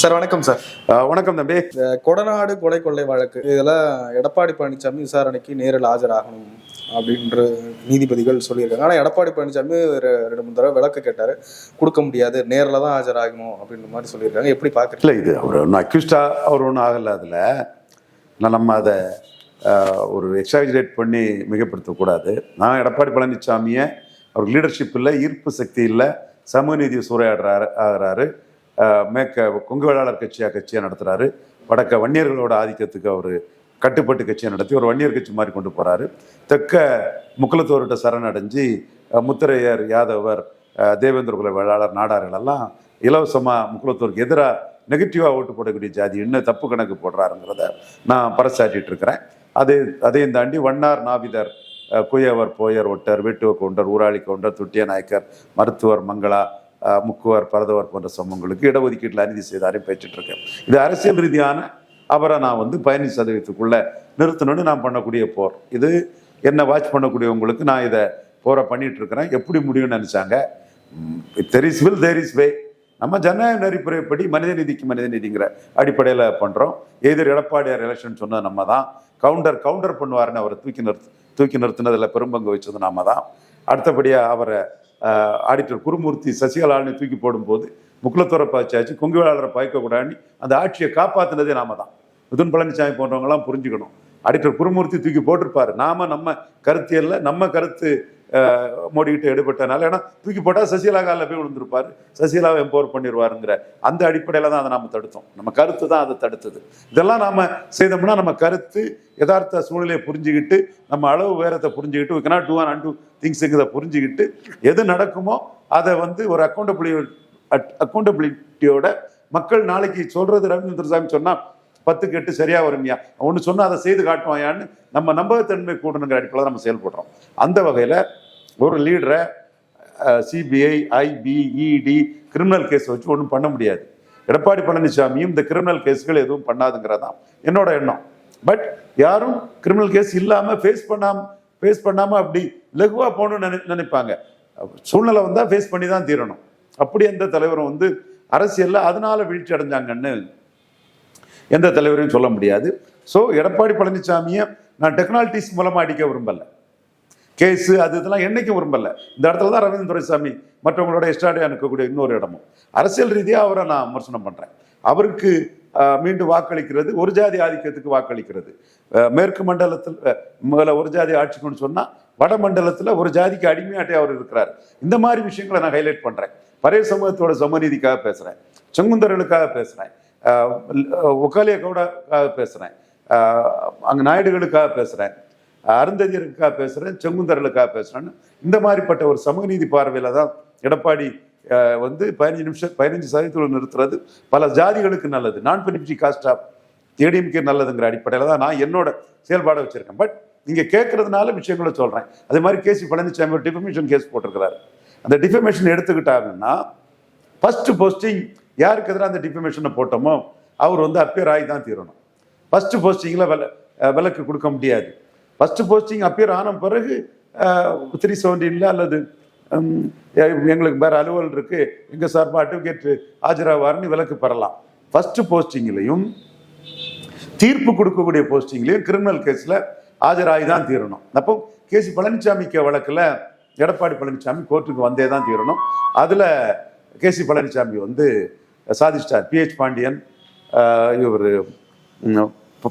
Sir வணக்கம் sir. வணக்கம் தம்பி. கொடநாடு கொலை கொள்ளை வழக்கு இதெல்லாம் எடப்பாடி பழனிசாமி விசாரணைக்கு நேரில் ஆஜராகணும் அப்படின்ற நீதிபதிகள் சொல்லியிருக்காங்க. ஆனால் எடப்பாடி பழனிசாமி ரெண்டு மூணு தடவை விளக்கு கேட்டார். கொடுக்க முடியாது நேரில் தான் ஆஜராகணும் அப்படின்ற மாதிரி சொல்லியிருக்காங்க. எப்படி பார்க்குறீங்க இல்லை இது அவர் ஒன்றும் அக்யூஸ்டா அவர் ஒன்றும் ஆகலை அதில். நான் நம்ம அதை ஒரு எக்ஸாஜரேட் பண்ணி மிகப்படுத்தக்கூடாது. நான் எடப்பாடி பழனிசாமியை அவர் லீடர்ஷிப் இல்லை ஈர்ப்பு சக்தி இல்லை சமூக நீதி சூறையாடுறாரு ஆகிறாரு. மேற்க கொங்கு வேளாளர் கட்சியாக கட்சியாக நடத்துகிறாரு வடக்க வன்னியர்களோட ஆதிக்கத்துக்கு அவர் கட்டுப்பட்டு கட்சியை நடத்தி ஒரு வன்னியர் கட்சி மாதிரி கொண்டு போகிறாரு தெற்க முக்குலத்தோர்கிட்ட சரணடைஞ்சு அஹ், முத்திரையர் யாதவர் தேவேந்திர குல வேளாளர் நாடார்கள் எல்லாம் இலவசமாக முக்குலத்தோருக்கு எதிராக நெகட்டிவாக ஓட்டு போடக்கூடிய ஜாதி இன்னும் தப்பு கணக்கு போடுறாருங்கிறத நான் பறைசாட்டிட்டு இருக்கிறேன். அது அதையும் தாண்டி வண்ணார் நாவிதர் குயவர் Boer ஒட்டர் வேட்டுவ counter Urali counter துட்டிய Nayakkar மருத்துவர் மங்களா முக்குவர் பரதவர் போன்ற சமூகங்களுக்கு இடஒதுக்கீட்டில் அநீதி செய்தாரையும் பேசிட்டு இது அரசியல் ரீதியான அவரை நான் வந்து பதினஞ்சு சதவீதத்துக்குள்ளே நிறுத்தணும்னு நான் பண்ணக்கூடிய போர். இது என்னை வாட்ச் பண்ணக்கூடியவங்களுக்கு நான் இதை போரை பண்ணிட்டு இருக்கிறேன் எப்படி முடியும்னு நினச்சாங்க? There is will there is way நம்ம ஜனநாயக நெறிப்புறைப்படி மனித நீதிக்கு மனித நீதிங்கிற அடிப்படையில் பண்ணுறோம் எதிர் எடப்பாடியார் எலெக்ஷன் சொன்னது நம்ம தான். கவுண்டர் கவுண்டர் பண்ணுவாருன்னு அவரை தூக்கி நிறுத்து தூக்கி நிறுத்தினதில் பெரும்பங்கு வச்சது நாம தான். அடுத்தபடியாக அவரை ஆடிட்டர் குருமூர்த்தி சசிகலான்னு தூக்கி போடும்போது முக்குலத்துறை பாய்ச்சாச்சு கொங்கு வேளாளரை பாய்க்கக்கூடாதுன்னு அந்த ஆட்சியை காப்பாற்றினதே நாம தான். மிதுன் பழனிசாமி போன்றவங்கலாம் புரிஞ்சுக்கணும். ஆடிட்டர் குருமூர்த்தி தூக்கி போட்டிருப்பாரு. நாம நம்ம கருத்தியல்ல நம்ம கருத்து மோடிக்கிட்ட எடுபட்டனால ஏன்னா தூக்கி போட்டால் சசிகலா காலில் போய் விழுந்திருப்பார். சசிகலாவை எம்போர் பண்ணிடுவாருங்கிற அந்த அடிப்படையில் தான் அதை நாம் தடுத்தோம். நம்ம கருத்து தான் அதை தடுத்தது. இதெல்லாம் நாம் செய்தோம்னா நம்ம கருத்து யதார்த்த சூழ்நிலையை புரிஞ்சுக்கிட்டு நம்ம அளவு வேரத்தை புரிஞ்சுக்கிட்டு we do on and do திங்ஸுங்கிறத புரிஞ்சுக்கிட்டு எது நடக்குமோ அதை வந்து ஒரு அக்கௌண்டபிளி அக்கௌண்டபிலிட்டியோட மக்கள் நாளைக்கு சொல்கிறது ரவீந்திர சாமி சொன்னால் பத்துக்கு எட்டு சரியா வரும்யா? ஒன்று சொன்னால் அதை செய்து காட்டுவாயான்னு நம்ம நம்பகத்தன்மை கூடணுங்கிற அடிப்படையில் நம்ம செயல்படுறோம். அந்த வகையில் ஒரு லீடரை சிபிஐ ஐபிஇடி கிரிமினல் கேஸ் வச்சு ஒன்றும் பண்ண முடியாது. எடப்பாடி பழனிசாமியும் இந்த கிரிமினல் கேஸ்கள் எதுவும் பண்ணாதுங்கிறதான் என்னோட எண்ணம். பட் யாரும் கிரிமினல் கேஸ் இல்லாமல் ஃபேஸ் பண்ணாம ஃபேஸ் பண்ணாமல் அப்படி லகுவாக போகணும்னு நினை நினைப்பாங்க. சூழ்நிலை வந்தால் ஃபேஸ் பண்ணி தான் தீரணும். அப்படி எந்த தலைவரும் வந்து அரசியலில் அதனால வீழ்ச்சி அடைஞ்சாங்கன்னு எந்த தலைவரையும் சொல்ல முடியாது. ஸோ எடப்பாடி பழனிசாமியை நான் டெக்னாலஜிஸ் மூலமாக அடிக்க விரும்பல. கேஸு அது இதெல்லாம் என்னைக்கும் விரும்பல. இந்த இடத்துல தான் ரவீந்திர துரைசாமி மற்றவங்களோட எஸ்டாடியாக இருக்கக்கூடிய இன்னொரு இடமும். அரசியல் ரீதியாக அவரை நான் விமர்சனம் பண்ணுறேன் அவருக்கு மீண்டும் வாக்களிக்கிறது ஒரு ஜாதி ஆதிக்கத்துக்கு வாக்களிக்கிறது. மேற்கு மண்டலத்தில் முதல்ல ஒரு ஜாதி ஆட்சிக்குன்னு சொன்னால் வட மண்டலத்தில் ஒரு ஜாதிக்கு அடிமையாட்டே அவர் இருக்கிறார். இந்த மாதிரி விஷயங்களை நான் ஹைலைட் பண்ணுறேன் பழைய சமூகத்தோட சமநீதிக்காக பேசுகிறேன் செங்குந்தர்களுக்காக பேசுகிறேன் ஒக்காலிய பேசுகிறேன் அங்கே நாயுடுகளுக்காக பேசுகிறேன் அருந்ததியருக்காக பேசுகிறேன் செங்குந்தர்களுக்காக பேசுகிறேன்னு இந்த மாதிரிப்பட்ட ஒரு சமூக நீதி பார்வையில் தான் எடப்பாடி வந்து பதினஞ்சு நிமிஷம் பதினஞ்சு சதவீதத்தில் நிறுத்துறது பல ஜாதிகளுக்கு நல்லது. நான் பெனிஃபிட் காஸ்ட் ஆஃப் ஏடிஎம்கே நல்லதுங்கிற அடிப்படையில் தான் நான் என்னோட செயல்பாடை வச்சுருக்கேன். பட் நீங்கள் கேட்கறதுனால விஷயங்களை சொல்கிறேன் அதே மாதிரி கேசி பழனிசாமி ஒரு டிஃபமேஷன் கேஸ் போட்டிருக்கிறாரு. அந்த டிஃபமேஷன் எடுத்துக்கிட்டாங்கன்னா ஃபஸ்ட்டு போஸ்டிங் யாருக்கு எதிராக அந்த டிஃபமேஷனை போட்டோமோ அவர் வந்து அப்பியர் ஆகி தான் தீரணும். ஃபஸ்ட்டு போஸ்டிங்கில் வில விலக்கு கொடுக்க முடியாது. ஃபஸ்ட்டு போஸ்டிங் அப்பியர் ஆன பிறகு த்ரீ செவன்டீனில் அல்லது எங்களுக்கு வேறு அலுவல் இருக்குது எங்கள் சார்பாக அட்வொகேட் ஆஜராவார்னு விலக்கு பெறலாம். ஃபஸ்ட்டு போஸ்டிங்லையும் தீர்ப்பு கொடுக்கக்கூடிய போஸ்டிங்லையும் கிரிமினல் கேஸில் ஆஜராகி தான் தீரணும். அப்போ கேசி பழனிசாமிக்கு வழக்கில் எடப்பாடி பழனிசாமி கோர்ட்டுக்கு வந்தே தான் தீரணும். அதில் கேசி பழனிசாமி வந்து சாதிச்சிட்டார். பிஹெச் பாண்டியன் இவர்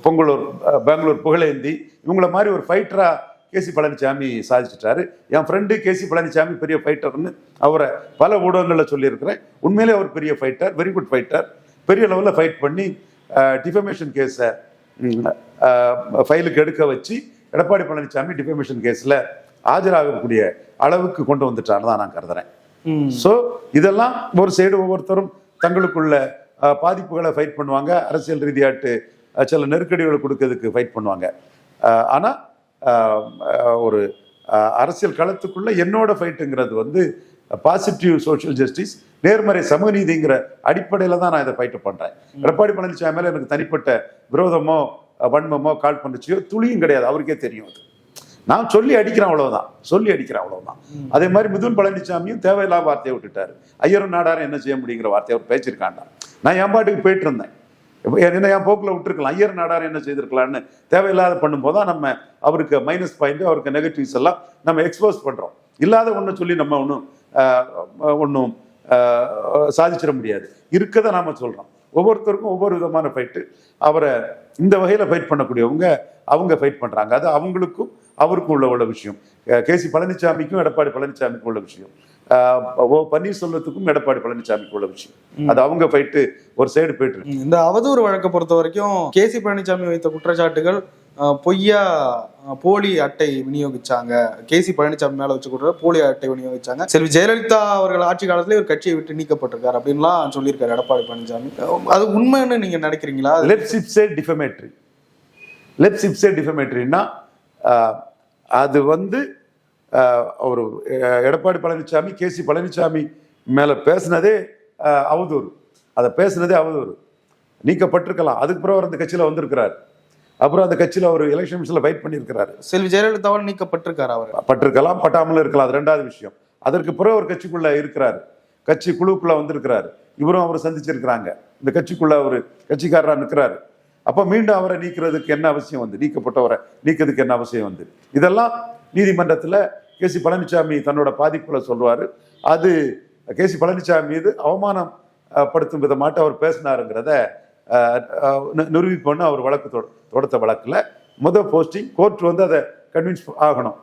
பொங்கலூர் பெங்களூர் புகழேந்தி இவங்கள மாதிரி ஒரு ஃபைட்டரா கேசி பழனிசாமி சாதிச்சிட்டாரு. என் ஃப்ரெண்டு கேசி பழனிசாமி பெரிய ஃபைட்டர்னு அவரை பல ஊடகங்களில் சொல்லியிருக்கிறேன். உண்மையிலே அவர் பெரிய ஃபைட்டர் வெரி குட் ஃபைட்டர் பெரிய லெவலில் ஃபைட் பண்ணி டிஃபமேஷன் கேஸை ஃபைலுக்கு எடுக்க வச்சு எடப்பாடி பழனிசாமி டிஃபமேஷன் கேஸில் ஆஜராகக்கூடிய அளவுக்கு கொண்டு வந்துட்டான்னு தான் நான் கருதுறேன். ஸோ இதெல்லாம் ஒரு சைடு ஒவ்வொருத்தரும் தங்களுக்குள்ள பாதிப்புகளை ஃபைட் பண்ணுவாங்க. அரசியல் ரீதியாட்டு சில நெருக்கடிகளை கொடுக்கறதுக்கு ஃபைட் பண்ணுவாங்க. அஹ், ஆனா அஹ், அஹ், ஒரு அரசியல் களத்துக்குள்ள என்னோட ஃபைட்டுங்கிறது வந்து பாசிட்டிவ் சோஷியல் ஜஸ்டிஸ் நேர்மறை சமூக நீதிங்கிற அடிப்படையில் தான் நான் இதை ஃபைட்டு பண்றேன். எடப்பாடி பழனிசாமி மேல எனக்கு தனிப்பட்ட விரோதமோ வன்மமோ கால் பண்ணுச்சியோ துளியும் கிடையாது. அவருக்கே தெரியும் அது. நான் சொல்லி அடிக்கிறேன் அவ்வளவுதான். சொல்லி அடிக்கிறேன் அவ்வளவுதான். அதே மாதிரி மிதுன் பழனிசாமியும் தேவையில்லாத வார்த்தையை விட்டுட்டாரு. ஐயரும் நாடாரும் என்ன செய்ய முடியுங்கிற வார்த்தையை அவர் பேச்சிருக்காண்டா. நான் என் பாட்டுக்கு போயிட்டு இருந்தேன் என்ன என் போக்கில் விட்டுருக்கலாம். ஐயர் நாடார் என்ன செய்திருக்கலாம்னு தேவையில்லாத பண்ணும்போது தான் நம்ம அவருக்கு மைனஸ் பாயிண்ட் அவருக்கு நெகட்டிவ்ஸ் எல்லாம் நம்ம எக்ஸ்போஸ் பண்ணுறோம் இல்லாத ஒன்று சொல்லி நம்ம ஒன்றும் ஒன்றும் சாதிச்சிட முடியாது. இருக்கதை நாம சொல்கிறோம் ஒவ்வொருத்தருக்கும் ஒவ்வொரு விதமான ஃபைட்டு அவரை இந்த வகையில் ஃபைட் பண்ணக்கூடியவங்க அவங்க ஃபைட் பண்ணுறாங்க அது அவங்களுக்கும் அவருக்கும் உள்ள உள்ள விஷயம். கேசி பழனிசாமிக்கும் எடப்பாடி பழனிசாமிக்கும் உள்ள விஷயம். ஓ பன்னீர்செல்வத்துக்கும் எடப்பாடி பழனிசாமிக்கும் உள்ள விஷயம். அது அவங்க ஃபைட்டு ஒரு சைடு போயிட்டு இருக்கு. இந்த அவதூறு வழக்கை பொறுத்த வரைக்கும் கேசி பழனிசாமி வைத்த குற்றச்சாட்டுகள் பொய்யா போலி அட்டை விநியோகிச்சாங்க. கேசி பழனிசாமி மேல வச்சு கூட போலி அட்டை விநியோகிச்சாங்க. செல்வி ஜெயலலிதா அவர்கள் ஆட்சி காலத்துல ஒரு கட்சியை விட்டு நீக்கப்பட்டிருக்காரு அப்படின்லாம் சொல்லியிருக்காரு எடப்பாடி பழனிசாமி அது உண்மைன்னு நீங்க நினைக்கிறீங்களா? லெப்ஸ் டிஃபமேட்ரி லெப்ஸ் இப்சே டிஃபமேட்ரின்னா அது வந்து அவர் எடப்பாடி பழனிசாமி கேசி பழனிசாமி மேலே பேசினதே அவதூறு. அதை பேசுனதே அவதூறு. நீக்கப்பட்டிருக்கலாம். அதுக்கு பிறகு அந்த கட்சியில் வந்திருக்கிறார். அப்புறம் அந்த கட்சியில் அவர் எலெக்ஷன்ஸில் ஃபைட் பண்ணியிருக்கிறாரு. செல்வி ஜெயலலிதாவால் நீக்கப்பட்டிருக்காரு அவர்? பட்டிருக்கலாம் பட்டாமலும் இருக்கலாம் அது ரெண்டாவது விஷயம். அதற்கு பிறகு ஒரு கட்சிக்குள்ள இருக்கிறாரு. கட்சி குழுக்குள்ள வந்திருக்கிறாரு. இவரும் அவர் சந்திச்சிருக்கிறாங்க. இந்த கட்சிக்குள்ள அவர் கட்சிக்காரரா நிற்கிறாரு அப்ப மீண்டும் அவரை நீக்கிறதுக்கு என்ன அவசியம் வந்து? நீக்கப்பட்டவரை நீக்கிறதுக்கு என்ன அவசியம் வந்து? இதெல்லாம் நீதிமன்றத்துல கேசி பழனிசாமி தன்னோட பாதிப்புல சொல்றாரு அது கேசி பழனிசாமி மீது அவமானம் படுத்தும் விதமாட்டு அவர் பேசினாருங்கிறத அஹ், அஹ், அவர் வழக்கு தொட- தொடுத்த வழக்கில் முதல் போஸ்டிங் கோர்ட் வந்து அதை கன்வின்ஸ் ஆகணும்.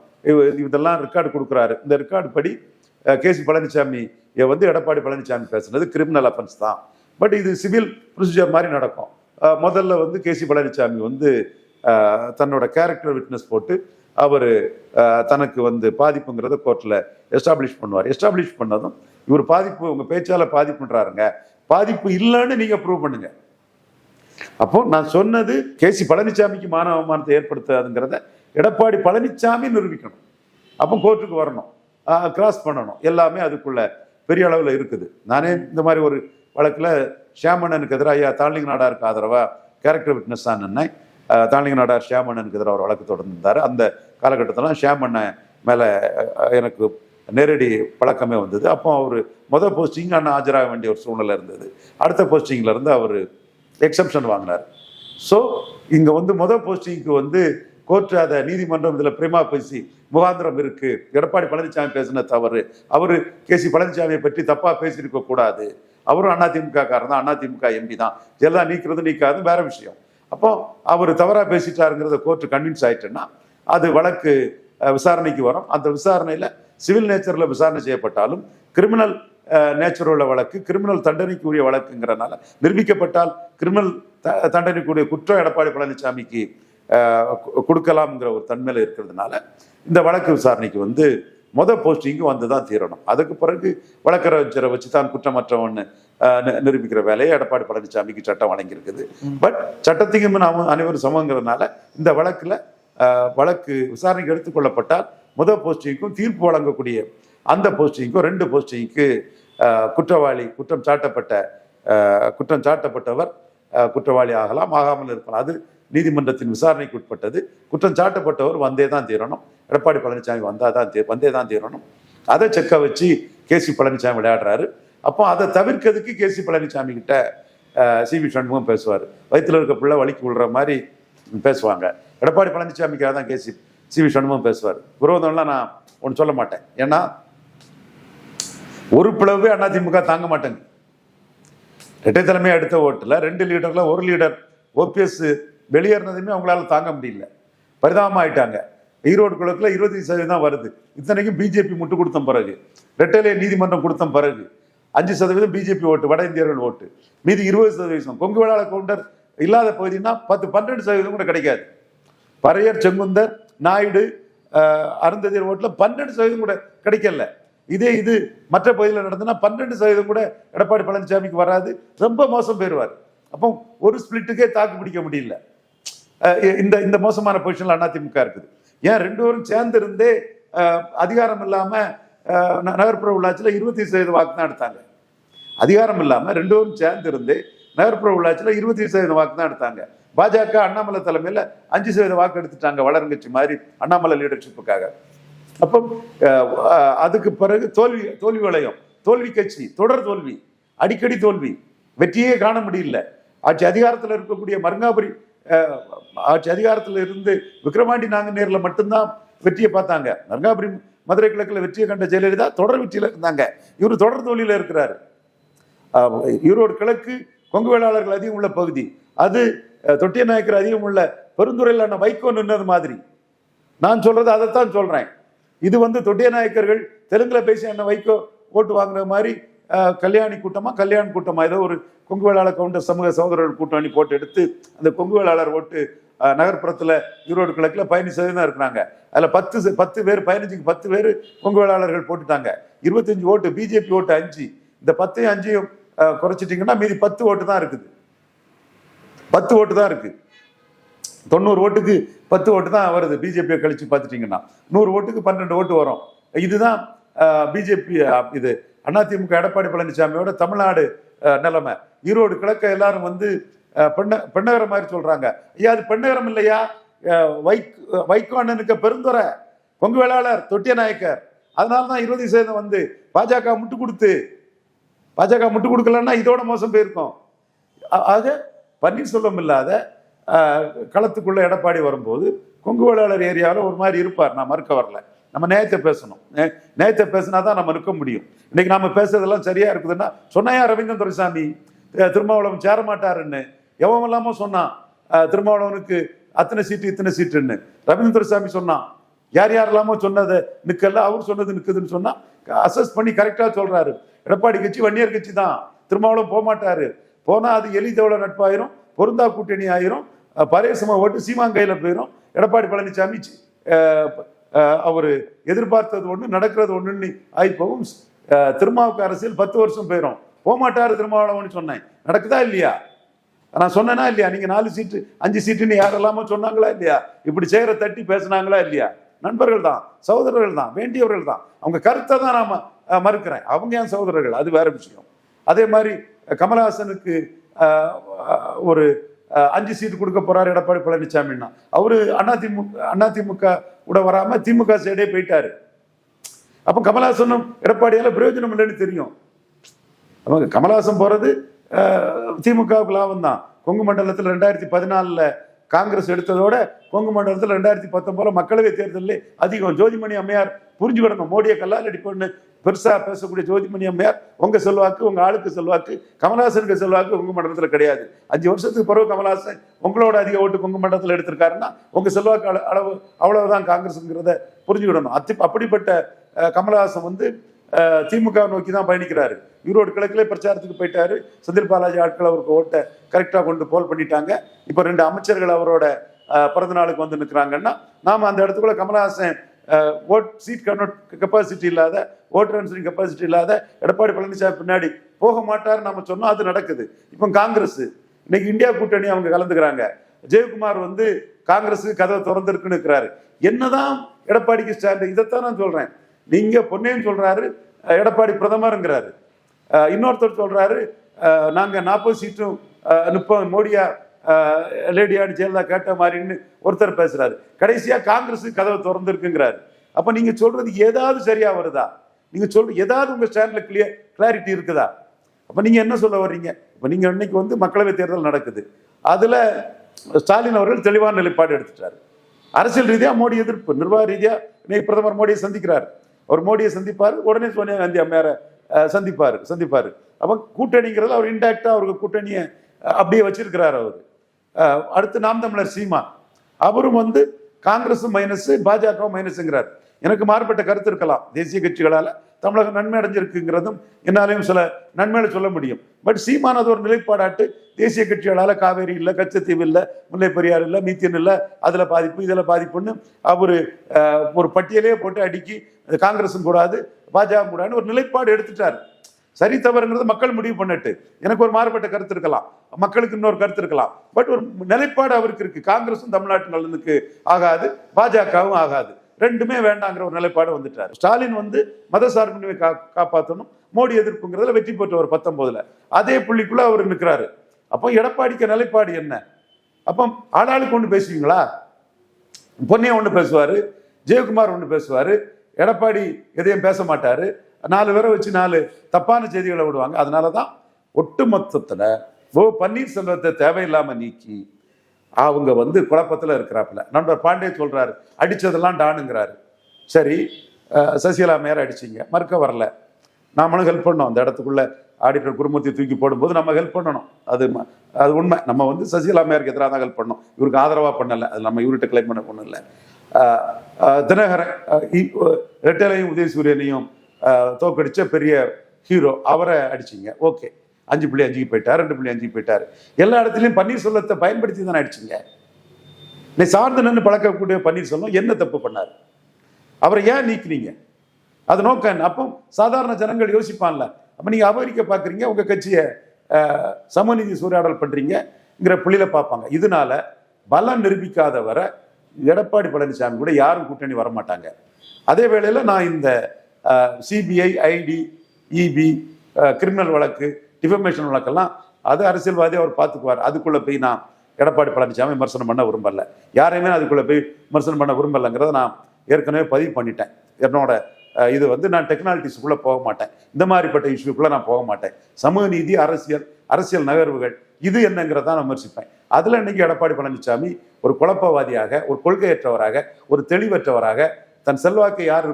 இதெல்லாம் ரெக்கார்டு கொடுக்குறாரு. இந்த ரெக்கார்டு படி கேசி பழனிசாமி வந்து எடப்பாடி பழனிசாமி பேசுனது கிரிமினல் அஃபென்ஸ் தான். பட் இது சிவில் ப்ரொசீஜர் மாதிரி நடக்கும். முதல்ல வந்து கேசி பழனிசாமி வந்து தன்னோட கேரக்டர் விட்னஸ் போட்டு அவர் தனக்கு வந்து பாதிப்புங்கிறத கோர்ட்டில் எஸ்டாப்ளிஷ் பண்ணுவார். எஸ்டாப்ளிஷ் பண்ணதும் இவர் பாதிப்பு உங்கள் பேச்சால் பாதிப்புன்றாருங்க. பாதிப்பு இல்லைன்னு நீங்கள் ப்ரூவ் பண்ணுங்கள் அப்போ நான் சொன்னது கேசி பழனிசாமிக்கு மான அவமானத்தை ஏற்படுத்தாதுங்கிறத எடப்பாடி பழனிசாமி நிரூபிக்கணும். அப்போ கோர்ட்டுக்கு வரணும். கிராஸ் பண்ணணும். எல்லாமே அதுக்குள்ள பெரிய அளவில் இருக்குது. நானே இந்த மாதிரி ஒரு வழக்கில் ஷியாமணனுக்கு எதிராக ஐயா தாழ்லிங்க நாடாருக்கு ஆதரவா? கேரக்டர் விட்னஸ் தான் நின்னேன் தாழ்லிங்க நாடார் ஷியாமணனுக்கு எதிராக ஒரு வழக்கு தொடர்ந்தார் அந்த காலகட்டத்தில் ஷியாமண்ணை மேலே எனக்கு நேரடி பழக்கமே வந்தது. அப்போ அவர் மொதல் போஸ்டிங் அண்ணன் ஆஜராக வேண்டிய ஒரு சூழ்நிலை இருந்தது. அடுத்த போஸ்டிங்கில் இருந்து அவர் எக்ஸப்ஷன் வாங்கினார். ஸோ இங்கே வந்து முதல் போஸ்டிங்க்கு வந்து கோர்ட் அதை நீதிமன்றம் இதில் பிரேமா பேசி முகாந்திரம் இருக்கு. எடப்பாடி பழனிசாமி பேசின தவறு. அவர் கேசி பழனிசாமியை பற்றி தப்பாக பேசியிருக்க கூடாது. அவரும் அதிமுக காரன் தான். அதிமுக எம்பி தான். எல்லாம் நீக்கிறது நீக்காது வேற விஷயம். அப்போ அவர் தவறாக பேசிட்டாருங்கிறத கோர்ட்டு கன்வின்ஸ் ஆயிட்டுன்னா அது வழக்கு விசாரணைக்கு வரும். அந்த விசாரணையில் சிவில் நேச்சரில் விசாரணை செய்யப்பட்டாலும் கிரிமினல் நேச்சர் உள்ள வழக்கு கிரிமினல் தண்டனைக்குரிய வழக்குங்கிறனால நிரூபிக்கப்பட்டால் கிரிமினல் த- தண்டனைக்குரிய குற்றம் எடப்பாடி பழனிசாமிக்கு கொடுக்கலாம்ங்கிற ஒரு தன்மையில் இருக்கிறதுனால இந்த வழக்கு விசாரணைக்கு வந்து மொத போஸ்டிங்கு வந்து தான் தீரணும். அதுக்கு பிறகு வழக்கறிஞரை வச்சு தான் குற்றமற்றவன்னு நிரூபிக்கிற வேலையை எடப்பாடி பழனிசாமிக்கு சட்டம் வழங்கியிருக்குது. பட் சட்டத்துக்கு முன் அவ- அனைவரும் சமங்கிறதுனால இந்த வழக்குல வழக்கு விசாரணைக்கு எடுத்துக்கொள்ளப்பட்டால் முதல் போஸ்டிங்க்கும் தீர்ப்பு வழங்கக்கூடிய அந்த போஸ்டிங்க்கும் ரெண்டு போஸ்டிங்க்கு குற்றவாளி குற்றம் சாட்டப்பட்ட குற்றம் சாட்டப்பட்டவர் குற்றவாளி ஆகலாம் ஆகாமல் இருக்கலாம். அது நீதிமன்றத்தின் விசாரணைக்கு உட்பட்டது. குற்றம் சாட்டப்பட்டவர் வந்தே தான் தீரணும். எடப்பாடி பழனிசாமி வந்தால் தான் தீ வந்தே தான் தீரணும். அதை செக்க வச்சு கேசி பழனிசாமி விளையாடுறாரு. அப்போ அதை தவிர்க்கிறதுக்கு கேசி பழனிசாமி கிட்ட சி வி சண்முகம் பேசுவார். வயிற்றில் இருக்க பிள்ளை வலிக்கு விழுற மாதிரி பேசுவாங்க. எடப்பாடி பழனிசாமிக்காக தான் கேசி சி வி சண்முகம் பேசுவார். விரோதம்லாம் நான் ஒன்று சொல்ல மாட்டேன். ஏன்னா ஒரு பிளவு அதிமுக தாங்க மாட்டாங்க. இரட்டை தலைமை அடுத்த ஓட்டில் ரெண்டு லீடர்ல ஒரு லீடர் ஓபிஎஸ் வெளியேறினதுமே அவங்களால தாங்க முடியல. பரிதாபமாக ஆயிட்டாங்க. ஈரோடு குளத்தில் இருபத்தி சதவீதம் தான் வருது. இத்தனைக்கும் பிஜேபி முட்டு கொடுத்த பிறகு ரெட்டையிலே நீதிமன்றம் கொடுத்த பிறகு அஞ்சு சதவீதம் பிஜேபி ஓட்டு வட இந்தியர்கள் ஓட்டு. மீதி இருபது சதவீதம் கொங்கு வேளாள கவுண்டர் இல்லாத பகுதினா பத்து பன்னெண்டு சதவீதம் கூட கிடைக்காது. பறையர் செங்குந்தர் நாயுடு அருந்ததியர் ஓட்டில் பன்னெண்டு சதவீதம் கூட கிடைக்கல. இதே இது மற்ற பகுதியில் நடந்ததுன்னா பன்னெண்டு சதவீதம் கூட எடப்பாடி பழனிசாமிக்கு வராது. ரொம்ப மோசம் போயிடுவார். அப்போ ஒரு ஸ்பிளிட்டுக்கே தாக்கு பிடிக்க முடியல. இந்த இந்த மோசமான பொசிஷன்ல அதிமுக இருக்குது. ஏன் ரெண்டு பேரும் சேர்ந்து இருந்தே அதிகாரம் இல்லாம நகர்ப்புற உள்ளாட்சியில் இருபத்தி சதவீத வாக்கு தான் எடுத்தாங்க. அதிகாரம் இல்லாம ரெண்டு பேரும் சேர்ந்து நகர்ப்புற உள்ளாட்சியில் இருபத்தி சதவீதம் வாக்கு தான் எடுத்தாங்க. பாஜக அண்ணாமலை தலைமையில் அஞ்சு சதவீத வாக்கு எடுத்துட்டாங்க வளருங்கட்சி மாதிரி அண்ணாமலை லீடர்ஷிப்புக்காக அப்போ அதுக்கு பிறகு தோல்வி தோல்வி வளையம் தோல்வி கட்சி தொடர் தோல்வி அடிக்கடி தோல்வி வெற்றியே காண முடியல. ஆட்சி அதிகாரத்தில் இருக்கக்கூடிய மருங்காபுரி ஆட்சி அதிகாரத்தில் இருந்து விக்ரமாண்டி நாங்குநேரில் மட்டும்தான் வெற்றியை பார்த்தாங்க. மருங்காபுரி மதுரை கிழக்கில் வெற்றியை கண்ட ஜெயலலிதா தொடர் வெற்றியில் இருந்தாங்க. இவர் தொடர் தோல்வியில் இருக்கிறாரு. இவரோட ஈரோடு கிழக்கு கொங்கு வேளாளர்கள் அதிகம் உள்ள பகுதி. அது தொட்டிய நாயக்கர் அதிகம் உள்ள பெருந்துறையிலான வைகோ நின்னது மாதிரி. நான் சொல்றது அதைத்தான் சொல்றேன். இது வந்து தொட்டிய நாயக்கர்கள் தெலுங்குல பேசி என்ன வைக்கோ ஓட்டு வாங்குற மாதிரி கல்யாணி கூட்டமா கல்யாண் கூட்டமா ஏதோ ஒரு கொங்கு வேளாளர் கவுண்டர் சமூக சகோதரர்கள் கூட்டணி போட்டு எடுத்து அந்த கொங்கு வேளாளர் ஓட்டு நகர்ப்புறத்தில் ஈரோடு கிழக்கில் பதினஞ்சு சதவீதம் இருக்கிறாங்க. அதில் பத்து பத்து பேர் பதினஞ்சுக்கு பத்து பேர் கொங்கு வேளாளர்கள் போட்டுட்டாங்க. இருபத்தஞ்சு ஓட்டு பிஜேபி ஓட்டு அஞ்சு. இந்த பத்தையும் அஞ்சையும் குறைச்சிட்டிங்கன்னா மீதி பத்து ஓட்டு தான் இருக்குது. பத்து ஓட்டு தான் இருக்குது தொண்ணூறு ஓட்டுக்கு பத்து ஓட்டு தான் வருது. பிஜேபியை கழிச்சு பார்த்துட்டீங்கன்னா நூறு ஓட்டுக்கு பன்னெண்டு ஓட்டு வரும். இதுதான் பிஜேபி இது அதிமுக எடப்பாடி பழனிசாமியோட தமிழ்நாடு நிலைமை. ஈரோடு கிழக்க எல்லாரும் வந்து பெண்ண பெண்ணகரம் மாதிரி சொல்றாங்க. ஐயா அது பெண்ணகரம் இல்லையா? வைக் வைகோ அண்ணனுக்கு பெருந்துறை கொங்கு வேளாளர் தொட்டிய நாயக்கர். அதனால தான் இருபது சதவீதம் வந்து பாஜக முட்டு கொடுத்து பாஜக முட்டு கொடுக்கலன்னா இதோட மோசம் போயிருக்கும். ஆக பன்னீர்செல்வம் இல்லாத களத்துக்குள்ளே எடப்பாடி வரும்போது கொங்கு வேளாளர் ஏரியாவில் ஒரு மாதிரி இருப்பார். நான் மறுக்க வரல. நம்ம நேயத்தை பேசணும். நேயத்தை பேசினா தான் நம்ம இருக்க முடியும். இன்னைக்கு நம்ம பேசுறதெல்லாம் சரியா இருக்குதுன்னா சொன்னையா ரவீந்திரன் துரைசாமி? திருமாவளவன் சேரமாட்டாருன்னு. எவன் இல்லாமல் சொன்னான்? திருமாவளவனுக்கு அத்தனை சீட்டு இத்தனை சீட்டுன்னு. ரவீந்திரன் துரைசாமி சொன்னான். யார் யாரெல்லாமோ சொன்னதை நிற்கல அவர் சொன்னது நிற்குதுன்னு சொன்னால் அசஸ் பண்ணி கரெக்டாக சொல்கிறாரு எடப்பாடி கட்சி வன்னியர் கட்சி தான். திருமாவளவன் போக மாட்டாரு போனால் அது எளிதவள நட்பாயிரும். பொருந்தா கூட்டணி ஆயிரும். அஹ் பரேசமா ஓட்டு சீமான் கையில் போயிரும். எடப்பாடி பழனிசாமி அவர் எதிர்பார்த்தது ஒன்று நடக்கிறது ஒன்றுன்னு ஆயிப்போகும் திருமாவுக்கு அரசியல் பத்து வருஷம் போயிரும். போகமாட்டாரு திருமாவளவன் சொன்னேன். நடக்குதா இல்லையா? நான் சொன்னேனா இல்லையா? நீங்க நாலு சீட்டு அஞ்சு சீட்டுன்னு யாரெல்லாமோ சொன்னாங்களா இல்லையா? இப்படி சேர தட்டி பேசுனாங்களா இல்லையா? நண்பர்கள் தான் சகோதரர்கள் தான் வேண்டியவர்கள் தான். அவங்க கருத்தை தான் நாம மறுக்கிறேன். அவங்க ஏன் சகோதரர்கள்? அது வேற விஷயம். அதே மாதிரி கமல்ஹாசனுக்கு கமலஹாசனுக்கு ஒரு அஞ்சு சீட்டு கொடுக்க போறாரு எடப்பாடி பழனிசாமின்னா அவரு அதிமுக அதிமுக கூட வராம திமுக சைடே போயிட்டாரு. அப்ப கமலஹாசனும் எடப்பாடியால பிரயோஜனம் இல்லைன்னு தெரியும். அவங்க கமலஹாசன் போறது திமுகவுக்கு லாபம் தான். கொங்கு மண்டலத்தில் ரெண்டாயிரத்தி பதினாலில் காங்கிரஸ் எடுத்ததோட கொங்கு மண்டலத்தில் ரெண்டாயிரத்தி பத்தொன்பதுல மக்களவை தேர்தலில் அதிகம். ஜோதிமணி அம்மையார் புரிஞ்சுக்கிடணும் மோடியை கல்லால் அடிப்பொண்ணு பெருசாக பேசக்கூடிய ஜோதிமணி அம்மையார் உங்கள் செல்வாக்கு உங்கள் ஆளுக்கு செல்வாக்கு கமல்ஹாசனுக்கு செல்வாக்கு உங்கள் மண்டலத்தில் கிடையாது. அஞ்சு வருஷத்துக்கு பிறகு கமல்ஹாசன் உங்களோட அதிக ஓட்டு உங்கள் மண்டலத்தில் எடுத்திருக்காருன்னா உங்கள் செல்வாக்கு அளவு அவ்வளவுதான் காங்கிரஸுங்கிறத புரிஞ்சுக்கிடணும். அத்தி அப்படிப்பட்ட கமல்ஹாசன் கமலஹாசன் வந்து திமுக நோக்கி தான் பயணிக்கிறாரு. ஈரோடு கிழக்கிலே பிரச்சாரத்துக்கு போயிட்டாரு. செந்தில் பாலாஜி ஆட்கள் அவருக்கு ஓட்டை கரெக்டாக கொண்டு போல் பண்ணிட்டாங்க. இப்போ ரெண்டு அமைச்சர்கள் அவரோட பிறந்த நாளுக்கு வந்து நிற்கிறாங்கன்னா நாம் அந்த இடத்துக்குள்ள Kamal Haasan vote seat convert capacity இல்லாத ஓட் ட்ரான்ஸ்ஃபரிங் கெப்பாசிட்டி இல்லாத எடப்பாடி பழனிசாமி பின்னாடி போக மாட்டார் நம்ம சொன்னோம் அது நடக்குது. இப்போ காங்கிரஸ் இன்னைக்கு இந்தியா கூட்டணி அவங்க கலந்துக்கிறாங்க. ஜெயக்குமார் வந்து காங்கிரஸ் கதவை திறந்திருக்குன்னு இருக்கிறாரு. என்னதான் எடப்பாடிக்கு ஸ்டாண்ட் இதைத்தான் நான் சொல்றேன். நீங்க பொன்னேன்னு சொல்றாரு எடப்பாடி பிரதமருங்கிறாரு. இன்னொருத்தர் சொல்றாரு நாங்கள் நாங்க நாற்பது சீட்டும் அஹ், முப்பது மோடியா லேடியாடு ஜெயலலிதா கேட்ட மாதிரின்னு ஒருத்தர் பேசுறாரு. கடைசியாக காங்கிரஸ் கதவை திறந்துருக்குங்கிறாரு. அப்போ நீங்கள் சொல்றது ஏதாவது சரியாக வருதா? நீங்கள் சொல்ற ஏதாவது உங்கள் ஸ்டாண்டில் கிளியர் கிளாரிட்டி இருக்குதா? அப்போ நீங்கள் என்ன சொல்ல வர்றீங்க? இப்போ நீங்கள் இன்னைக்கு வந்து மக்களவை தேர்தல் நடக்குது. அதில் ஸ்டாலின் அவர்கள் தெளிவான நிலைப்பாடு எடுத்துட்டார். அரசியல் ரீதியாக மோடி எதிர்ப்பு நிர்வாக ரீதியாக இன்னைக்கு பிரதமர் மோடியை சந்திக்கிறார். அவர் மோடியை சந்திப்பார் உடனே சோனியா காந்தி அம்மையாரை சந்திப்பார் சந்திப்பார். அப்போ கூட்டணிங்கிறது அவர் இன்டாக்டாக அவருக்கு கூட்டணியை அப்படியே வச்சிருக்கிறார் அவர். அடுத்து நாம் தமிழர் சீமா. அவரும் வந்து காங்கிரஸும் மைனஸ் பாஜகவும் மைனஸுங்கிறார் எனக்கு மாறுபட்ட கருத்து இருக்கலாம். தேசிய கட்சிகளால் தமிழகம் நன்மை அடைஞ்சிருக்குங்கிறதும் என்னாலையும் சில நன்மையில சொல்ல முடியும். பட் சீமானது ஒரு நிலைப்பாடாட்டு தேசிய கட்சிகளால் காவேரி இல்லை கச்சத்தீவு இல்லை முல்லை பெரியார் இல்லை மீத்தியன் இல்லை அதில் பாதிப்பு இதில் பாதிப்புன்னு அவர் ஒரு பட்டியலே போட்டு அடுக்கி காங்கிரஸும் கூடாது பாஜக கூடாதுன்னு ஒரு நிலைப்பாடு எடுத்துட்டார். சரி தவறுங்கிறது மக்கள் முடிவு பண்ணட்டு. எனக்கு ஒரு மாறுபட்ட கருத்து இருக்கலாம். மக்களுக்கு இன்னொரு கருத்து இருக்கலாம். பட் ஒரு நிலைப்பாடு அவருக்கு இருக்கு. காங்கிரஸும் தமிழ்நாட்டு நலனுக்கு ஆகாது. பாஜகவும் ஆகாது. ரெண்டுமே வேண்டாங்கிற ஒரு நிலைப்பாடு வந்துட்டார். ஸ்டாலின் வந்து மத சார்பின்மை கா காப்பாற்றணும் மோடி எதிர்ப்புங்கிறதுல வெற்றி பெற்றவர் பத்தொன்பதுல. அதே புள்ளிக்குள்ள அவர் நிற்கிறாரு அப்போ எடப்பாடிக்கு நிலைப்பாடு என்ன? அப்போ ஆளாளுக்கு ஒன்று பேசுவீங்களா? பொன்னையன் ஒன்று பேசுவார். ஜெயக்குமார் ஒன்று பேசுவார். எடப்பாடி எதையும் பேச மாட்டார். நாலு பேரை வச்சு நாலு தப்பான செய்திகளை விடுவாங்க. அதனால தான் ஒட்டு மொத்தத்தில் ஓ பன்னீர்செல்வத்தை தேவையில்லாமல் நீக்கி அவங்க வந்து குழப்பத்தில் இருக்கிறாப்புல. நண்பர் பாண்டே சொல்கிறாரு அடித்ததெல்லாம் டானுங்கிறாரு. சரி சசிகலா மேயர் அடிச்சிங்க மறுக்க வரல. நாமளும் ஹெல்ப் பண்ணோம். அந்த இடத்துக்குள்ள ஆடிட்டர் குருமூர்த்தி தூக்கி போடும்போது நம்ம ஹெல்ப் பண்ணணும். அது ம- அது உண்மை. நம்ம வந்து சசிகலா மேயருக்கு எதிராக தான் ஹெல்ப் பண்ணோம். இவருக்கு ஆதரவாக பண்ணலை. அது நம்ம இவர்கிட்ட கிளைம் பண்ண ஒன்றும் இல்லை. தினகரன் ரெட்டலையும் உதய சூரியனையும் தோக்கடிச்ச பெரிய ஹீரோ அவரை அடிச்சிங்க. ஓகே. அஞ்சு புள்ளி அஞ்சுக்கு போயிட்டார் ரெண்டு புள்ளி அஞ்சுக்கு போயிட்டார். எல்லா இடத்துலையும் பன்னீர்செல்வத்தை பயன்படுத்தி தானே அடிச்சிங்க. நீ சார்ந்து நின்று பழக்கக்கூடிய பன்னீர்செல்வம் என்ன தப்பு பண்ணார்? அவரை ஏன் நீக்கினீங்க? அது நோக்கம் அப்போ சாதாரண ஜனங்கள் யோசிப்பான்ல அப்போ நீங்கள் அமெரிக்க பார்க்குறீங்க உங்கள் கட்சியை அஹ், சமநீதி சூறையாடல் பண்ணுறீங்கிற புள்ளியில பார்ப்பாங்க. இதனால பலம் நிரூபிக்காதவரை எடப்பாடி பழனிசாமி கூட யாரும் கூட்டணி வர மாட்டாங்க அதே வேளையில் நான் இந்த சிபிஐ ஐடி இபி கிரிமினல் வழக்கு டிஃபமேஷன் வழக்கெல்லாம் அது அரசியல்வாதி அவர் பார்த்துக்குவார். அதுக்குள்ளே போய் நான் எடப்பாடி பழனிசாமி விமர்சனம் பண்ண விரும்பல. யாரையுமே அதுக்குள்ளே போய் விமர்சனம் பண்ண விரும்பலைங்கிறத நான் ஏற்கனவே பதிவு பண்ணிட்டேன். என்னோட இது வந்து நான் டெக்னாலஜிஸ்க்குள்ளே போக மாட்டேன். இந்த மாதிரிப்பட்ட இஷ்யூக்குள்ளே நான் போக மாட்டேன். சமூக நீதி அரசியல் அரசியல் நகர்வுகள் இது என்னங்கிறத நான் விமர்சிப்பேன். அதில் இன்னைக்கு எடப்பாடி பழனிசாமி ஒரு குழப்பவாதியாக ஒரு கொள்கையற்றவராக ஒரு தெளிவற்றவராக தன் செல்வாக்கை யார்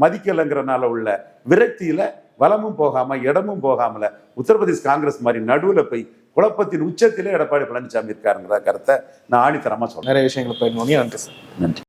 மதிக்கலைங்கிறனால உள்ள விரக்தியில வலமும் போகாம இடமும் போகாமல உத்தரப்பிரதேஷ் காங்கிரஸ் மாதிரி நடுவுல போய் குழப்பத்தின் உச்சத்திலே எடப்பாடி பழனிசாமி இருக்காருங்கிற கருத்தை நான் ஆணித்தரமா சொல்றேன். நிறைய விஷயங்களை பயிர் நன்றி சார். நன்றி.